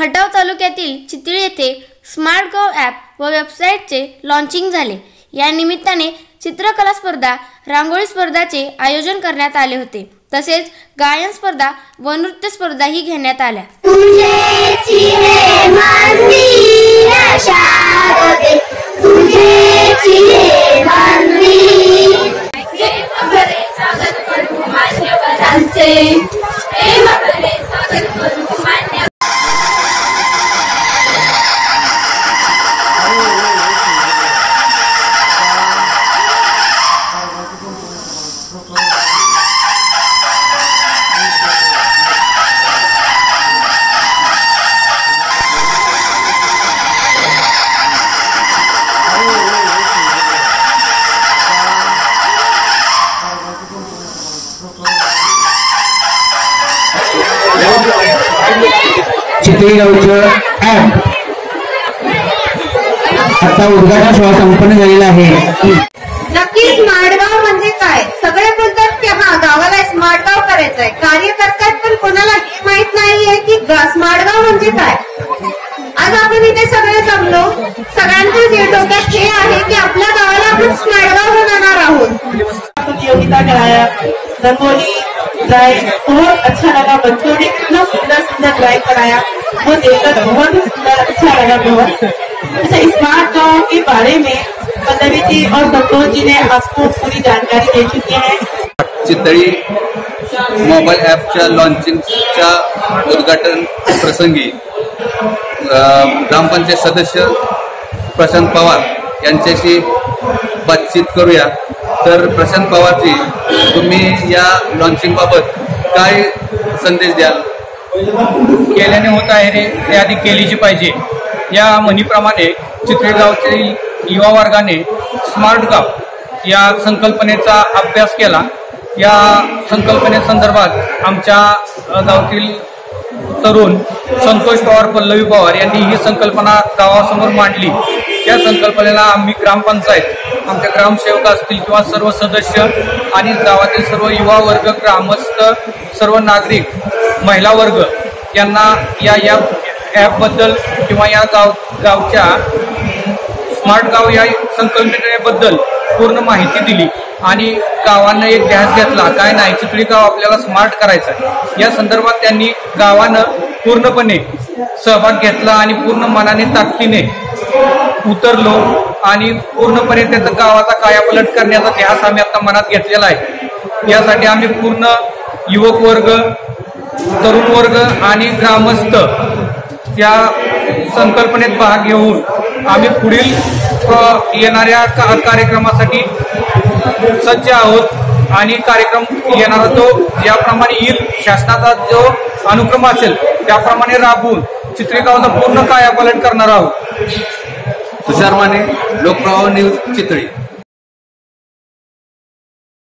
खटाव तालुक्यातील चितळी येथे स्मार्ट गव ॲप व वेबसाईटचे लॉन्चिंग झाले. या निमित्ताने चित्रकला स्पर्धा रांगोळी स्पर्धाचे आयोजन करण्यात आले होते. तसेच गायन स्पर्धा व नृत्य स्पर्धाही घेण्यात आल्या. चितळी गावचं ऍप आता उद्घाटन सोहळा संपन्न झालेला आहे. नक्की स्मार्ट गाव म्हणजे काय? सगळे बोलतात की हा गावाला स्मार्ट गाव करायचंय. कार्य करतात पण कोणाला हे माहीत नाहीये की स्मार्ट गाव म्हणजे काय? आज आपण इथे सगळे जमलो. सगळ्यांच्या जे डोक्यात हे आहे की आपल्या गावाला आपण स्मार्ट गाव बनवणार आहोत. प्रतियोगिता कराया रंगोली ड्राइंग बहुत अच्छा लगा बच्चों ने इतना सुंदर सुंदर ड्राइंग कराया वो देखकर बहुत सुंदर अच्छा लगा बहुत। अच्छा स्मार्ट गाँव के बारे में पल्लवी जी और संतोष जी ने आपको पूरी जानकारी दे चुके हैं। चितळी मोबाईल ॲपच्या लॉन्चिंगच्या उद्घाटन प्रसंगी अ, ग्रामपंचायत सदस्य प्रशांत पवार यांच्याशी बातचीत करूया. तर प्रशांत पवारजी तुम्ही या लॉन्चिंगबाबत काय संदेश द्याल? केल्याने होत आहे रे ते आधी केलीची पाहिजे. या म्हणीप्रमाणे चित्रेगावच्या युवा वर्गाने स्मार्ट गाव या संकल्पनेचा अभ्यास केला. या संकल्पनेसंदर्भात आमच्या गावातील तरुण संतोष पवार पल्लवी पवार यांनी ही संकल्पना गावासमोर मांडली. त्या संकल्पनेला आम्ही ग्रामपंचायत आमच्या ग्रामसेवक असतील किंवा सर्व सदस्य आणि गावातील सर्व युवा वर्ग ग्रामस्थ सर्व नागरिक महिला वर्ग यांना या या ॲपबद्दल किंवा या गाव गावच्या स्मार्ट गाव या संकल्पनेबद्दल पूर्ण माहिती दिली आणि गावानं एक ध्यास घेतला काय नाही चिखली गाव आपल्याला स्मार्ट करायचं आहे. या संदर्भात त्यांनी गावानं पूर्णपणे सहभाग घेतला आणि पूर्ण मनाने ताकदीने उतरलो आणि पूर्णपणे त्याचा गावाचा कायापलट करण्याचा ध्यास आम्ही आता मनात घेतलेला आहे यासाठी आम्ही पूर्ण युवक वर्ग तरुण वर्ग आणि ग्रामस्थ या संकल्पनेत भाग घेऊन आम्ही पुढील येणाऱ्या का कार्यक्रमासाठी सज्ज आहोत. आणि कार्यक्रम येणारा तो ज्याप्रमाणे येईल शासनाचा जो अनुक्रम असेल त्याप्रमाणे राबवून चित्रेगावचा पूर्ण कायापालट करणार आहोत. तुषार माने लोकप्रवाह न्यूज चितळी.